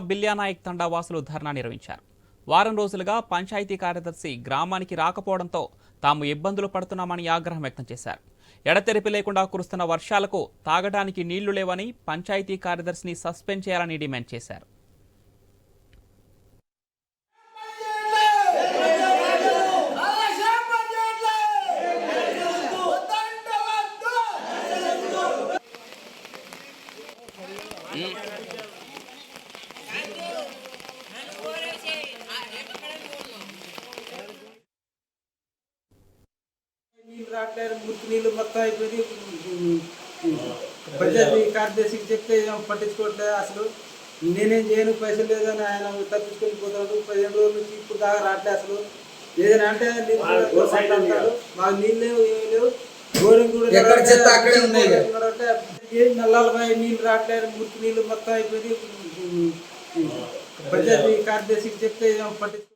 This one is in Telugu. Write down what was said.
బిల్యానాయక్ తండా వాసులు ధర్నా నిర్వహించారు. వారం రోజులుగా పంచాయతీ కార్యదర్శి గ్రామానికి రాకపోవడంతో తాము ఇబ్బందులు పడుతున్నామని ఆగ్రహం వ్యక్తం చేశారు. ఎడతెరిపి లేకుండా కురుస్తున్న వర్షాలకు తాగడానికి నీళ్ళు లేవని పంచాయతీ కార్యదర్శిని సస్పెండ్ చేయాలని డిమాండ్ చేశారు. నీళ్ళు రావట్లేదు మురికి నీళ్ళు మొత్తం అయిపోయింది. పంచాయతీ కార్యదర్శికి చెప్తే పట్టించుకోవట్లేదు అసలు. నేనేం చేయను పైసలు లేదని ఆయన తప్పించుకొని పోతాడు. పదిహేను రోజుల నుంచి ఇప్పుడు దాకా రావట్లేదు అసలు. ఏదైనా అంటే. మాకు నీళ్ళు లేవు ఏమీ లేవు. బోరింగ్ కూడా ఏం నల్లాలపై నీళ్ళు రావట్లేదు మురికి నీళ్ళు మొత్తం అయిపోయింది. పంచాయతీ కార్యదర్శికి చెప్తే పట్టించుకో